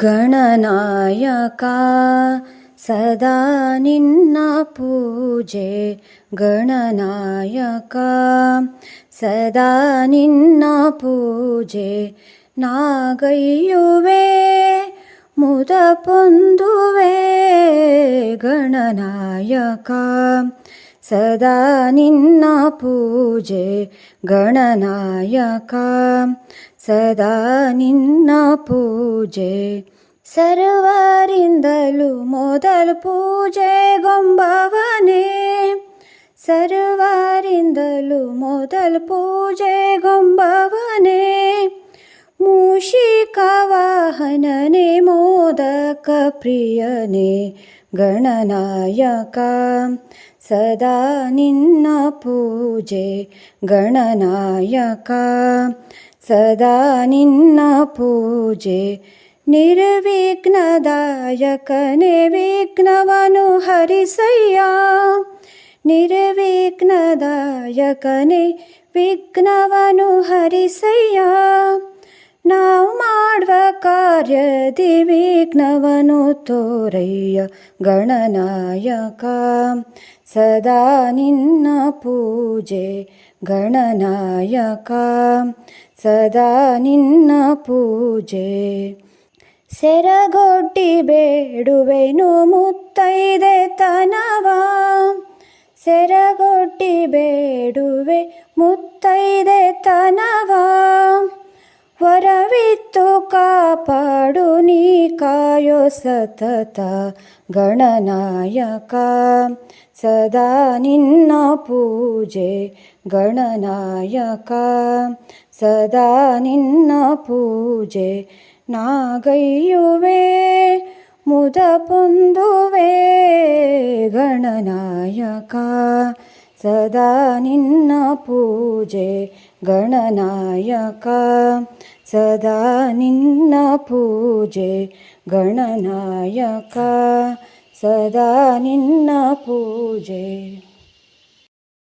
गणनायका सदा निन्ना पूजे गणनायका सदा निन्ना निपूजे नागयुवे मुदपन्दुवे गणनायका ಸದಾ ನಿನ್ನ ಪೂಜೆ ಗಣನಾಯಕ ಸದಾ ನಿನ್ನ ಪೂಜೆ ಸರ್ವರಿಂದಲೂ ಮೊದಲು ಪೂಜೆ ಗೊಂಬವನೇ ಸರ್ವರಿಂದಲೂ ಮೊದಲು ಪೂಜೆ ಗೊಂಬವನೇ ಮೂಷಿಕ ವಾಹನನೇ ಮೋದಕ ಪ್ರಿಯನೇ गणनायका। सदा निन्न पूजे गणनायका। सदा निपूजे निर्विघ्नदायकनि विघ्नवनो हरिषय्या निर्विघ्नदायकनि विघ्नवनोहरिषय्या ना ಕಾರ್ಯದಿ ವಿಘ್ನವನು ತೋರಯ್ಯ ಗಣನಾಯಕ. ಸದಾ ನಿನ್ನ ಪೂಜೆ ಗಣನಾಯಕ. ಸದಾ ನಿನ್ನ ಪೂಜೆ ಸೆರಗೊಡ್ಡಿ ಬೇಡುವೆನು ಮುತ್ತೈದೆ ತನವ. ಸೆರಗೊಡ್ಡಿ ಬೇಡುವೆ ಮುತ್ತೈದೆ ತನವ. कापाडु नीकायो सतत गणनायका. सदा निन्न पूजे गणनायका. सदा निन्न पूजे नागय्युवे मुदपुन्दुवे गणनायका. सदा निन्न पूजे गणनायक। सदा निन्न पूजे गणनायक। सदा निन्न पूजे